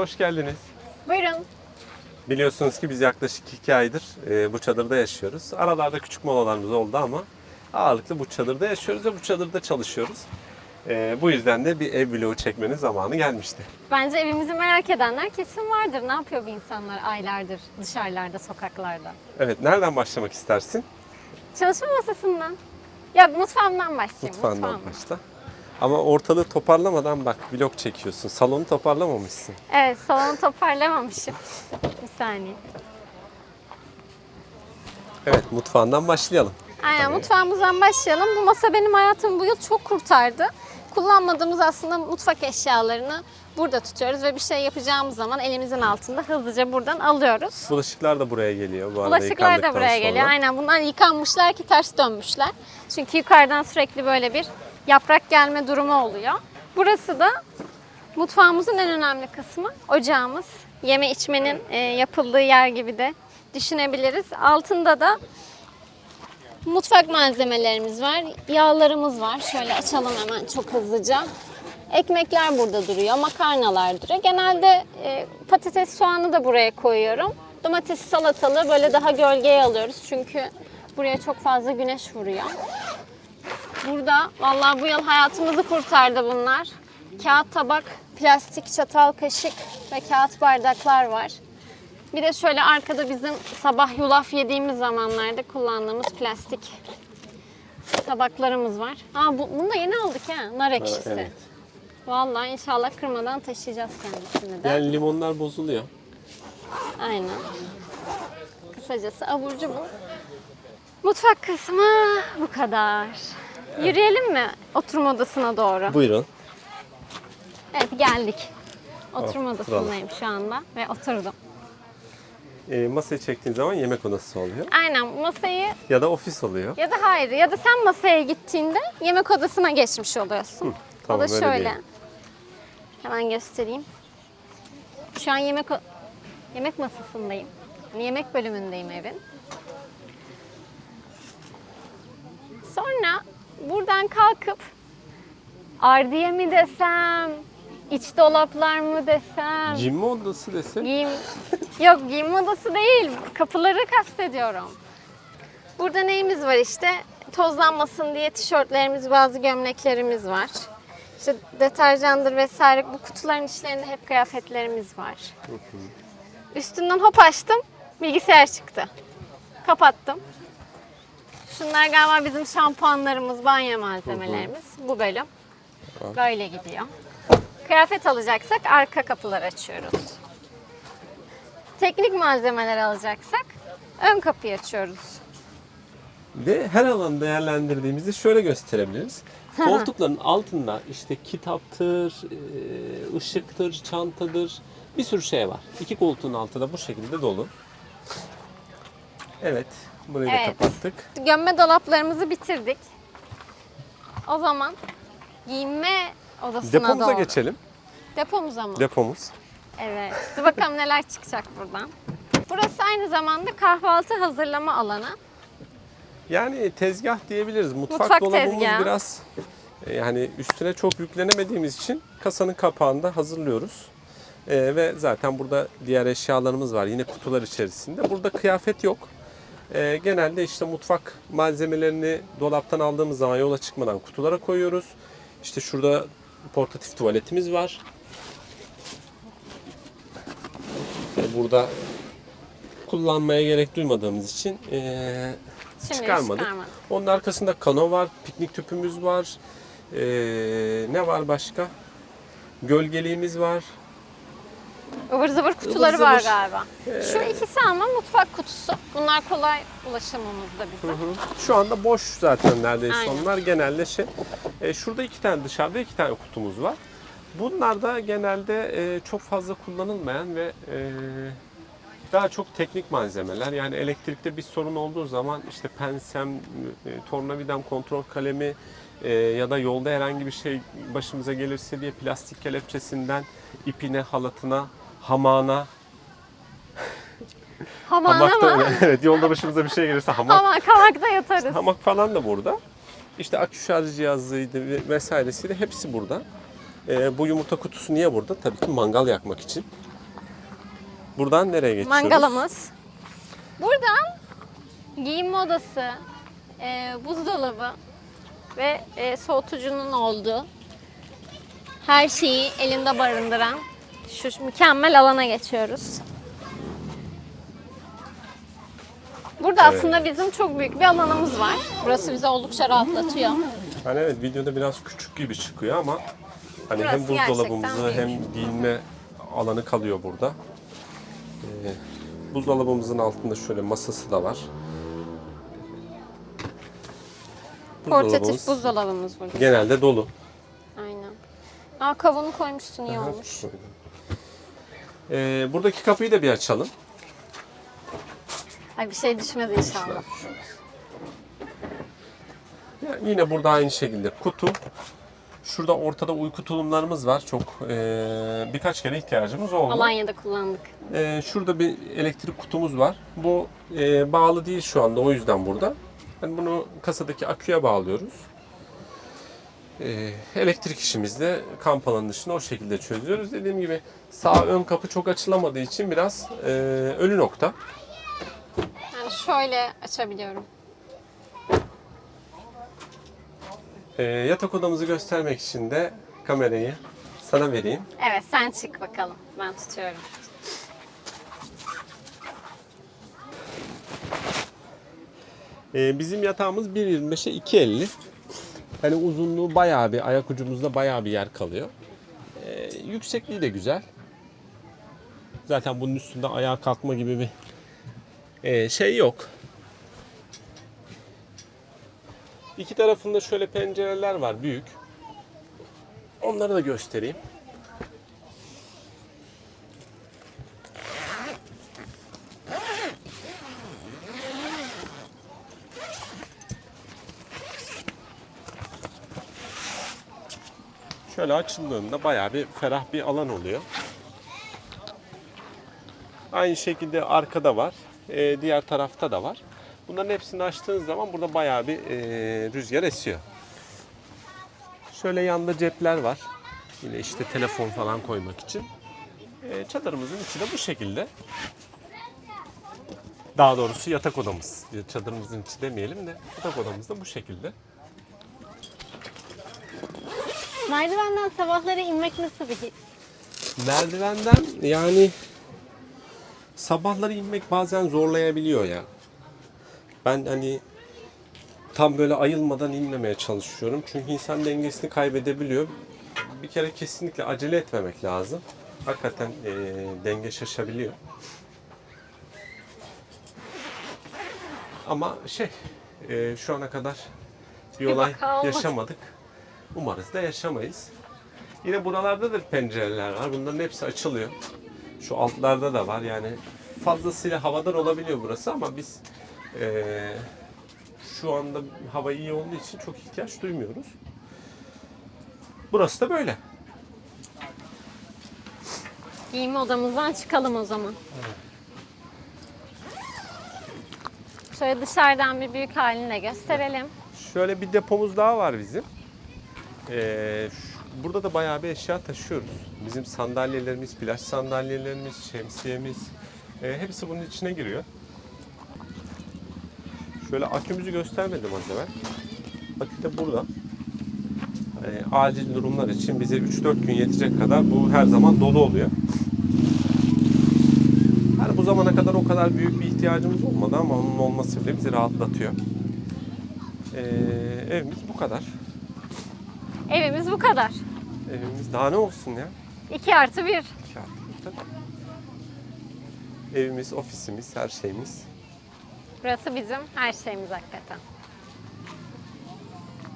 Hoş geldiniz. Buyurun. Biliyorsunuz ki biz yaklaşık iki aydır e, bu çadırda yaşıyoruz. Aralarda küçük molalarımız oldu ama ağırlıklı bu çadırda yaşıyoruz ve bu çadırda çalışıyoruz. E, bu yüzden de bir ev vlogu çekmenin zamanı gelmişti. Bence evimizi merak edenler kesin vardır. Ne yapıyor bu insanlar aylardır dışarılarda, sokaklarda? Evet, nereden başlamak istersin? Çalışma masasından. Ya mutfağımdan başlayayım. Mutfağından başla. Ama ortalığı toparlamadan bak vlog çekiyorsun. Salonu toparlamamışsın. Evet, salonu toparlamamışım. Bir saniye. Evet, mutfağından başlayalım. Aynen mutfağımızdan başlayalım. Bu masa benim hayatımı bu yıl çok kurtardı. Kullanmadığımız aslında mutfak eşyalarını burada tutuyoruz ve bir şey yapacağımız zaman elimizin altında hızlıca buradan alıyoruz. Bulaşıklar da buraya geliyor bu arada Bulaşıklar da buraya sonra. geliyor. Aynen bunlar yıkanmışlar ki ters dönmüşler. Çünkü yukarıdan sürekli böyle bir yaprak gelme durumu oluyor. Burası da mutfağımızın en önemli kısmı. Ocağımız. Yeme içmenin e, yapıldığı yer gibi de düşünebiliriz. Altında da mutfak malzemelerimiz var. Yağlarımız var. Şöyle açalım hemen çok hızlıca. Ekmekler burada duruyor, makarnalar duruyor. Genelde e, patates, soğanı da buraya koyuyorum. Domates, salatalığı böyle daha gölgeye alıyoruz çünkü buraya çok fazla güneş vuruyor. Burada vallahi bu yıl hayatımızı kurtardı bunlar. Kağıt tabak, plastik çatal, kaşık ve kağıt bardaklar var. Bir de şöyle arkada bizim sabah yulaf yediğimiz zamanlarda kullandığımız plastik tabaklarımız var. Aa bu, bunu da yeni aldık ha, nar ekşisi. evet. Vallahi inşallah kırmadan taşıyacağız kendisini de. Yani limonlar bozuluyor. Aynen. Kısacası aburcu bu. Mutfak kısmı bu kadar. Yürüyelim mi oturma odasına doğru? Buyurun. Evet geldik. Oturma odasındayım şu anda ve oturdum. E, masayı çektiğin zaman yemek odası oluyor. Aynen masayı Ya da ofis oluyor. ya da hayır ya da sen masaya gittiğinde yemek odasına geçmiş oluyorsun. tamam, o da öyle şöyle. diyelim. Hemen göstereyim. Şu an yemek o- yemek masasındayım. Yani Yemek bölümündeyim evin. Sonra buradan kalkıp ardiye mi desem, iç dolaplar mı desem, Giyinme odası desek. Giyim... Yok giyim odası değil. Kapıları kastediyorum. Burada neyimiz var işte? Tozlanmasın diye tişörtlerimiz, bazı gömleklerimiz var. İşte deterjandır vesaire. Bu kutuların içlerinde hep kıyafetlerimiz var. Üstünden hop açtım. Bilgisayar çıktı. Kapattım. Şunlar galiba bizim şampuanlarımız, banyo malzemelerimiz. Bu bölüm. Böyle gidiyor. Kıyafet alacaksak arka kapıları açıyoruz. Teknik malzemeler alacaksak ön kapıyı açıyoruz. Ve her alanı değerlendirdiğimizde şöyle gösterebiliriz. Koltukların altında işte kitaptır, e, ışıktır, çantadır, bir sürü şey var. İki koltuğun altı da bu şekilde dolu. Evet, burayı Evet. da kapattık. Gömme dolaplarımızı bitirdik. O zaman giyinme odasına Depomuza doğru. geçelim. Depomuza mı? Depomuz. evet. Dur bakalım neler çıkacak buradan. Burası aynı zamanda kahvaltı hazırlama alanı. Yani tezgah diyebiliriz. Mutfak, Mutfak dolabımız tezgahı. biraz e, yani üstüne çok yüklenemediğimiz için kasanın kapağını da hazırlıyoruz. E, ve zaten burada diğer eşyalarımız var yine kutular içerisinde. Burada kıyafet yok. E, genelde işte mutfak malzemelerini dolaptan aldığımız zaman yola çıkmadan kutulara koyuyoruz. İşte şurada portatif tuvaletimiz var. E, burada kullanmaya gerek duymadığımız için e, Şimdi çıkarmadık. çıkarmadık. Onun arkasında kano var, piknik tüpümüz var. Ee, ne var başka? Gölgeliğimiz var. Ivır zıvır kutuları zıvır. var galiba. Şu ikisi ama mutfak kutusu. Bunlar kolay ulaşımımızda bize. Şu anda boş zaten neredeyse Aynen. onlar. Genelde şey. e, şurada iki tane dışarıda iki tane kutumuz var. Bunlar da genelde e, çok fazla kullanılmayan ve e, daha çok teknik malzemeler. Yani elektrikte bir sorun olduğu zaman işte pensem, e, tornavidam, kontrol kalemi e, ya da yolda herhangi bir şey başımıza gelirse diye plastik kelepçesinden ipine, halatına, hamağına, Haman hamakta, ama evet yolda başımıza bir şey gelirse hamak hamak, hamakta yatarız. Hamak falan da burada. İşte akü şarj cihazıydı ve- vesairesiydi hepsi burada. Ee, bu yumurta kutusu niye burada? Tabii ki mangal yakmak için. Buradan nereye geçiyoruz? Mangalımız. Buradan giyinme odası, e, buzdolabı ve e, soğutucunun olduğu her şeyi elinde barındıran şu mükemmel alana geçiyoruz. Burada Evet. aslında bizim çok büyük bir alanımız var. Burası bizi oldukça rahatlatıyor. Hani evet videoda biraz küçük gibi çıkıyor ama hani Burası hem buzdolabımızı gerçekten hem giyinme alanı kalıyor burada. Ee, buzdolabımızın altında şöyle masası da var. Portatif Buzdolabımız buzdolabımız burada. genelde dolu. Aynen. Aa kavunu koymuşsun iyi olmuş. şöyle. Ee, buradaki kapıyı da bir açalım. Ay bir şey düşmez inşallah. Ya yine burada aynı şekilde kutu. Şurada ortada uyku tulumlarımız var. Çok eee, birkaç kere ihtiyacımız oldu. Alanya'da kullandık. Eee, şurada bir elektrik kutumuz var. Bu eee, bağlı değil şu anda o yüzden burada. Yani bunu kasadaki aküye bağlıyoruz. Eee, elektrik işimizde kamp alanının dışında o şekilde çözüyoruz. Dediğim gibi sağ ön kapı çok açılamadığı için biraz eee, ölü nokta. Yani şöyle açabiliyorum. Eee, yatak odamızı göstermek için de kamerayı sana vereyim. Evet sen çık bakalım. Ben tutuyorum. Ee, bizim yatağımız 1.25'e 2.50. Yani uzunluğu bayağı bir, ayak ucumuzda bayağı bir yer kalıyor. Ee, yüksekliği de güzel. Zaten bunun üstünde ayağa kalkma gibi bir ee, şey yok. İki tarafında şöyle pencereler var büyük. Onları da göstereyim. Şöyle açıldığında bayağı bir ferah bir alan oluyor. Aynı şekilde arkada var. Ee, diğer tarafta da var. Bunların hepsini açtığınız zaman burada bayağı bir e, rüzgar esiyor. Şöyle yanda cepler var. Yine işte telefon falan koymak için. Ee, çadırımızın içi de bu şekilde. Daha doğrusu yatak odamız. Çadırımızın içi demeyelim de yatak odamız da bu şekilde. Merdivenden sabahları inmek nasıl bir his? Merdivenden yani sabahları inmek bazen zorlayabiliyor ya. Ben hani tam böyle ayılmadan inmemeye çalışıyorum. Çünkü insan dengesini kaybedebiliyor. Bir kere kesinlikle acele etmemek lazım. Hakikaten eee, denge şaşabiliyor. Ama şey eee, şu ana kadar bir Bir olay yaşamadık. Umarız da yaşamayız. Yine buralarda da pencereler var. Bunların hepsi açılıyor. Şu altlarda da var. Yani fazlasıyla havadan olabiliyor burası ama biz eee, şu anda hava iyi olduğu için çok ihtiyaç duymuyoruz. Burası da böyle. Giyinme odamızdan çıkalım o zaman. Şöyle dışarıdan bir büyük halini de gösterelim. Şöyle bir depomuz daha var bizim. Ee, burada da bayağı bir eşya taşıyoruz. Bizim sandalyelerimiz, plaj sandalyelerimiz, şemsiyemiz e, hepsi bunun içine giriyor. Şöyle akümüzü göstermedim az evvel. Akü de burada. Yani acil durumlar için bize 3-4 gün yetecek kadar bu her zaman dolu oluyor. Yani bu zamana kadar o kadar büyük bir ihtiyacımız olmadı ama onun olması bile bizi rahatlatıyor. Ee, evimiz bu kadar. Evimiz bu kadar. Evimiz daha ne olsun ya? 2 artı 1. İki artı bir tabii. Evimiz, ofisimiz, her şeyimiz. Burası bizim her şeyimiz hakikaten.